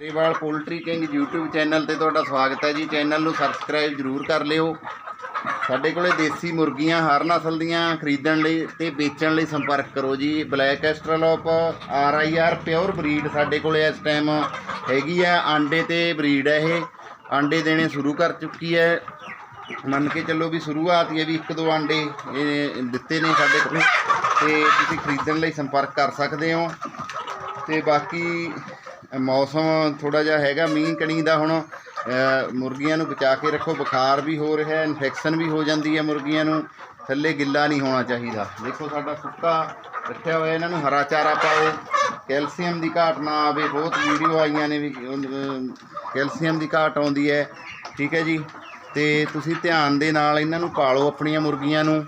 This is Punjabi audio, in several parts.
Grewal poultry king YouTube channel ਤੇ ਤੁਹਾਡਾ ਸਵਾਗਤ ਹੈ ਜੀ। ਚੈਨਲ ਨੂੰ ਸਬਸਕ੍ਰਾਈਬ ਜਰੂਰ ਕਰ ਲਿਓ। ਸਾਡੇ ਕੋਲੇ ਦੇਸੀ ਮੁਰਗੀਆਂ ਹਰ ਨਸਲ ਦੀਆਂ ਖਰੀਦਣ ਲਈ ਤੇ ਵੇਚਣ ਲਈ ਸੰਪਰਕ ਕਰੋ ਜੀ। Black Australorp R I R pure breed ਸਾਡੇ ਕੋਲੇ ਇਸ ਟਾਈਮ ਹੈਗੀ ਆ ਆਂਡੇ ਤੇ ਬਰੀਡ ਹੈ ਇਹ। ਆਂਡੇ ਦੇਣੇ ਸ਼ੁਰੂ ਕਰ ਚੁੱਕੀ ਹੈ। ਮੰਨ ਕੇ ਚੱਲੋ ਵੀ ਸ਼ੁਰੂਆਤ ਹੀ ਹੈ ਵੀ ਇੱਕ ਦੋ ਆਂਡੇ ਇਹ ਦਿੱਤੇ ਨੇ ਸਾਡੇ ਕੋਲ ਤੇ ਤੁਸੀਂ ਖਰੀਦਣ ਲਈ ਸੰਪਰਕ ਕਰ ਸਕਦੇ ਹੋ। ਤੇ ਬਾਕੀ ਮੌਸਮ ਥੋੜਾ ਜਿਹਾ ਹੈਗਾ, ਮੀਂਹ ਕਣੀ ਦਾ ਹੁਣ ਮੁਰਗੀਆਂ ਨੂੰ ਬਚਾ ਕੇ ਰੱਖੋ, ਬੁਖਾਰ ਵੀ ਹੋ ਰਿਹਾ ਇਨਫੈਕਸ਼ਨ ਵੀ ਹੋ ਜਾਂਦੀ ਹੈ ਮੁਰਗੀਆਂ ਨੂੰ, ਥੱਲੇ ਗਿੱਲਾ ਨਹੀਂ ਹੋਣਾ ਚਾਹੀਦਾ। ਦੇਖੋ ਸਾਡਾ ਸੁੱਕਾ ਰੱਖਿਆ ਹੋਇਆ, ਇਹਨਾਂ ਨੂੰ ਹਰਾ ਚਾਰਾ ਪਾਓ। ਕੈਲਸ਼ੀਅਮ ਦੀ ਘਾਟ ਨਾ ਆਵੇ, ਬਹੁਤ ਵੀਡੀਓ ਆਈਆਂ ਨੇ ਵੀ ਕੈਲਸ਼ੀਅਮ ਦੀ ਘਾਟ ਆਉਂਦੀ ਹੈ। ਠੀਕ ਹੈ ਜੀ। ਤੇ ਤੁਸੀਂ ਧਿਆਨ ਦੇ ਨਾਲ ਇਹਨਾਂ ਨੂੰ ਪਾਲੋ, ਆਪਣੀਆਂ ਮੁਰਗੀਆਂ ਨੂੰ।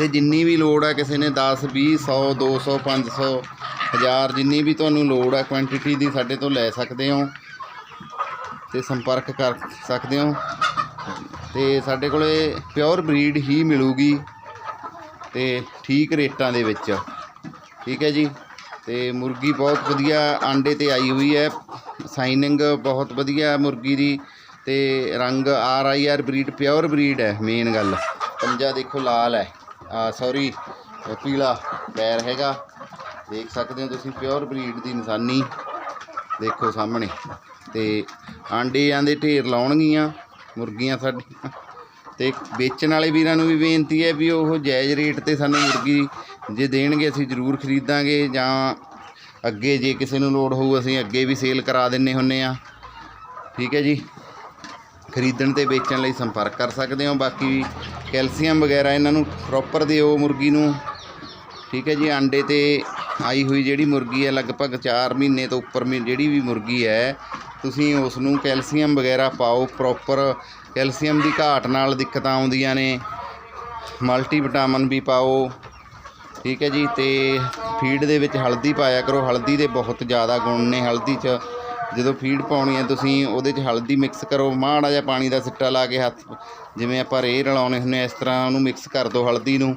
ਤੇ ਜਿੰਨੀ ਵੀ ਲੋੜ ਹੈ ਕਿਸੇ ਨੇ 10 20 100 200 500 1000 ਜਿੰਨੀ ਵੀ ਤੁਹਾਨੂੰ ਲੋੜ ਹੈ ਕੁਆਂਟੀਟੀ ਦੀ ਸਾਡੇ ਤੋਂ ਲੈ ਸਕਦੇ ਹੋ ਤੇ ਸੰਪਰਕ ਕਰ ਸਕਦੇ ਹੋ। ਤੇ ਸਾਡੇ ਕੋਲੇ ਪਿਓਰ ਬਰੀਡ ਹੀ ਮਿਲੂਗੀ ਤੇ ਠੀਕ ਰੇਟਾਂ ਦੇ ਵਿੱਚ। ਠੀਕ ਹੈ ਜੀ? ਤੇ ਮੁਰਗੀ ਬਹੁਤ ਵਧੀਆ ਆਂਡੇ ਤੇ ਆਈ ਹੋਈ ਹੈ। ਸਾਈਨਿੰਗ ਬਹੁਤ ਵਧੀਆ ਮੁਰਗੀ ਦੀ ਤੇ ਰੰਗ R I R breed pure breed ਹੈ ਮੇਨ ਗੱਲ। ਪੰਜਾ ਦੇਖੋ ਲਾਲ ਹੈ। ਸੌਰੀ ਪੀਲਾ ਪੈਰ ਹੈਗਾ। ਦੇਖ ਸਕਦੇ ਹੋ ਤੁਸੀਂ ਪਿਓਰ ਬਰੀਡ ਦੀ ਨਿਸ਼ਾਨੀ। ਦੇਖੋ ਸਾਹਮਣੇ। ਤੇ ਆਂਡਿਆਂ ਦੇ ਢੇਰ ਲਾਉਣਗੀਆਂ, ਮੁਰਗੀਆਂ ਸਾਡੀਆਂ। ਤੇ ਵੇਚਣ ਵਾਲੇ ਵੀਰਾਂ ਨੂੰ ਵੀ ਬੇਨਤੀ ਹੈ ਵੀ ਉਹ ਜਾਇਜ਼ ਰੇਟ ਤੇ ਸਾਨੂੰ ਮੁਰਗੀ ਜੇ ਦੇਣਗੇ, ਅਸੀਂ ਜ਼ਰੂਰ ਖਰੀਦਾਂਗੇ ਜਾਂ ਅੱਗੇ ਜੇ ਕਿਸੇ ਨੂੰ ਲੋੜ ਹੋਊ, ਅਸੀਂ ਅੱਗੇ ਵੀ ਸੇਲ ਕਰਾ ਦਿੰਨੇ ਹੁੰਨੇ ਆ। ਠੀਕ ਹੈ ਜੀ? ਖਰੀਦਣ ਤੇ ਵੇਚਣ ਲਈ ਸੰਪਰਕ ਕਰ ਸਕਦੇ ਹੋ। ਬਾਕੀ ਕੈਲਸ਼ੀਅਮ ਵਗੈਰਾ ਇਹਨਾਂ ਨੂੰ ਪ੍ਰੋਪਰ ਦਿਓ ਮੁਰਗੀ ਨੂੰ। ਠੀਕ ਹੈ ਜੀ, ਆਂਡੇ ਤੇ ਆਈ ਹੋਈ ਜਿਹੜੀ ਮੁਰਗੀ ਹੈ, ਲਗਭਗ 4 ਮਹੀਨੇ ਤੋਂ ਉੱਪਰ ਮੀ ਜਿਹੜੀ ਵੀ ਮੁਰਗੀ ਹੈ, ਤੁਸੀਂ ਉਸ ਨੂੰ ਕੈਲਸ਼ੀਅਮ ਵਗੈਰਾ ਪਾਓ ਪ੍ਰੋਪਰ ਕੈਲਸ਼ੀਅਮ ਦੀ ਘਾਟ ਨਾਲ ਦਿੱਕਤਾਂ ਆਉਂਦੀਆਂ ਨੇ। ਮਲਟੀ ਵਿਟਾਮਿਨ ਵੀ ਪਾਓ। ਠੀਕ ਹੈ ਜੀ, ਤੇ ਫੀਡ ਦੇ ਵਿੱਚ ਹਲਦੀ ਪਾਇਆ ਕਰੋ। ਹਲਦੀ ਦੇ ਬਹੁਤ ਜ਼ਿਆਦਾ ਗੁਣ ਨੇ, ਹਲਦੀ 'ਚ ਜਦੋਂ ਫੀਡ ਪਾਉਣੀ ਹੈ ਤੁਸੀਂ ਉਹਦੇ 'ਚ ਹਲਦੀ ਮਿਕਸ ਕਰੋ ਮਾੜਾ ਜਿਹਾ ਪਾਣੀ ਦਾ ਸਿੱਟਾ ਲਾ ਕੇ ਹੱਥ ਜਿਵੇਂ ਆਪਾਂ ਰੇਹ ਰਲਾਉਣੇ ਹੁੰਦੇ ਹਾਂ, ਇਸ ਤਰ੍ਹਾਂ ਉਹਨੂੰ ਮਿਕਸ ਕਰ ਦਿਓ ਹਲਦੀ ਨੂੰ।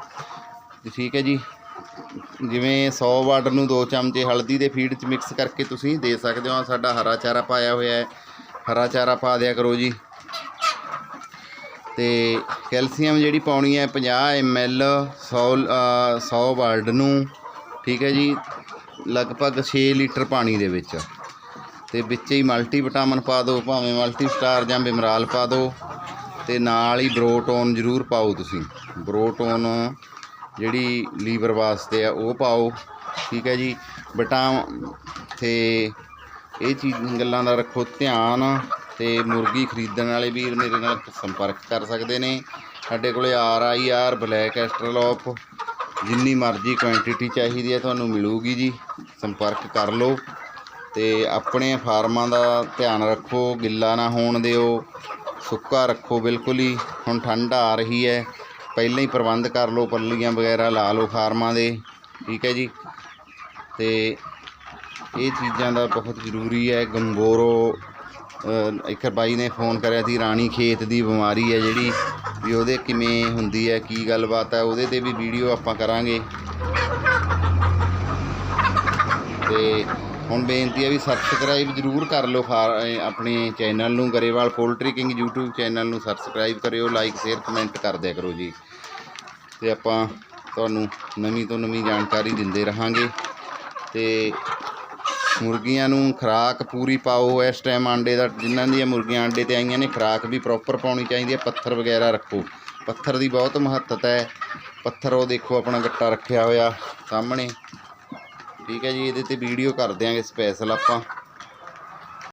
ਠੀਕ ਹੈ ਜੀ। ਜਿਵੇਂ 100 ਵਾਟ ਨੂੰ 2 ਚਮਚੇ ਹਲਦੀ ਦੇ ਫੀਡ 'ਚ ਮਿਕਸ ਕਰਕੇ ਤੁਸੀਂ ਦੇ ਸਕਦੇ ਹੋ। ਸਾਡਾ ਹਰਾ ਚਾਰਾ ਪਾਇਆ ਹੋਇਆ ਹੈ। ਹਰਾ ਚਾਰਾ ਪਾ ਦਿਆ ਕਰੋ ਜੀ। ਤੇ ਕੈਲਸ਼ੀਅਮ ਜਿਹੜੀ ਪਾਉਣੀ ਹੈ 50 ml 100 ਅ, 100 ਵਾਟ ਨੂੰ ਠੀਕ ਹੈ ਜੀ। ਲਗਭਗ 6 ਲੀਟਰ ਪਾਣੀ ਦੇ ਵਿੱਚ। ਤੇ ਵਿੱਚ ਹੀ ਮਲਟੀ ਵਿਟਾਮਿਨ ਪਾ ਦਿਓ, ਭਾਵੇਂ ਮਲਟੀ ਸਟਾਰ ਜਾਂ ਬਿਮਰਾਲ ਪਾ ਦਿਓ, ਤੇ ਨਾਲ ਹੀ ਬਰੋਟੋਨ ਜ਼ਰੂਰ ਪਾਓ ਤੁਸੀਂ। ਬਰੋਟੋਨ ਜਿਹੜੀ ਲੀਵਰ ਵਾਸਤੇ ਆ, ਉਹ ਪਾਓ, ਠੀਕ ਹੈ ਜੀ। ਵਿਟਾਮ ਤੇ ਇਹ ਚੀਜ਼ ਗੱਲਾਂ ਦਾ ਰੱਖੋ ਧਿਆਨ, ਤੇ ਮੁਰਗੀ ਖਰੀਦਣ ਵਾਲੇ ਵੀਰ ਮੇਰੇ ਨਾਲ ਸੰਪਰਕ ਕਰ ਸਕਦੇ ਨੇ। ਸਾਡੇ ਕੋਲੇ R I R, black Australorp, ਜਿੰਨੀ ਮਰਜ਼ੀ ਕੁਆਂਟੀਟੀ ਚਾਹੀਦੀ ਹੈ, ਤੁਹਾਨੂੰ ਮਿਲੂਗੀ ਜੀ। ਸੰਪਰਕ ਕਰ ਲਓ। ਅਤੇ ਆਪਣੇ ਫਾਰਮਾਂ ਦਾ ਧਿਆਨ ਰੱਖੋ, ਗਿੱਲਾ ਨਾ ਹੋਣ ਦਿਓ, ਸੁੱਕਾ ਰੱਖੋ ਬਿਲਕੁਲ ਹੀ। ਹੁਣ ਠੰਡ ਆ ਰਹੀ ਹੈ। ਪਹਿਲਾਂ ਹੀ ਪ੍ਰਬੰਧ ਕਰ ਲਓ ਪੱਲੀਆਂ ਵਗੈਰਾ, ਲਾ ਲਓ ਫਾਰਮਾਂ ਦੇ। ਠੀਕ ਹੈ ਜੀ? ਤੇ ਇਹ ਚੀਜ਼ਾਂ ਦਾ ਬਹੁਤ ਜ਼ਰੂਰੀ ਹੈ। ਗੰਗੋਰੋ ਇੱਕ ਬਾਈ ਨੇ ਫੋਨ ਕਰਿਆ ਸੀ, ਰਾਣੀ ਖੇਤ ਦੀ ਬਿਮਾਰੀ ਹੈ ਜਿਹੜੀ, ਵੀ ਉਹਦੇ ਕਿਵੇਂ ਹੁੰਦੀ ਹੈ, ਕੀ ਗੱਲਬਾਤ ਹੈ, ਉਹਦੇ ਤੇ ਵੀ ਵੀਡੀਓ ਆਪਾਂ ਕਰਾਂਗੇ। ਤੇ ਹੁਣ ਬੇਨਤੀ ਹੈ ਵੀ ਸਬਸਕ੍ਰਾਈਬ ਜ਼ਰੂਰ ਕਰ ਲਓ ਫਾਰ ਆਪਣੇ ਚੈਨਲ ਨੂੰ, Grewal poultry king YouTube channel ਨੂੰ ਸਬਸਕ੍ਰਾਈਬ ਕਰਿਓ ਲਾਈਕ ਸ਼ੇਅਰ ਕਮੈਂਟ ਕਰ ਦਿਆ ਕਰੋ ਜੀ। ਤੇ ਆਪਾਂ ਤੁਹਾਨੂੰ ਨਵੀਂ ਤੋਂ ਨਵੀਂ ਜਾਣਕਾਰੀ ਦਿੰਦੇ ਰਹਾਂਗੇ। ਤੇ ਮੁਰਗੀਆਂ ਨੂੰ ਖੁਰਾਕ ਪੂਰੀ ਪਾਓ, ਇਸ ਟਾਈਮ ਆਂਡੇ ਦਾ ਜਿਨ੍ਹਾਂ ਦੀਆਂ ਮੁਰਗੀਆਂ ਆਂਡੇ ਤੇ ਆਈਆਂ ਨੇ, ਖੁਰਾਕ ਵੀ ਪ੍ਰੋਪਰ ਪਾਉਣੀ ਚਾਹੀਦੀ ਹੈ, ਪੱਥਰ ਵਗੈਰਾ ਰੱਖੋ। ਪੱਥਰ ਦੀ ਬਹੁਤ ਮਹੱਤਤਾ ਹੈ। ਪੱਥਰ ਉਹ ਦੇਖੋ, ਆਪਣਾ ਗੱਟਾ ਰੱਖਿਆ ਹੋਇਆ ਸਾਹਮਣੇ। ਠੀਕ ਹੈ ਜੀ ਇਹਦੇ ਤੇ ਵੀਡੀਓ ਕਰ ਦਿਆਂਗੇ ਸਪੈਸ਼ਲ ਆਪਾਂ।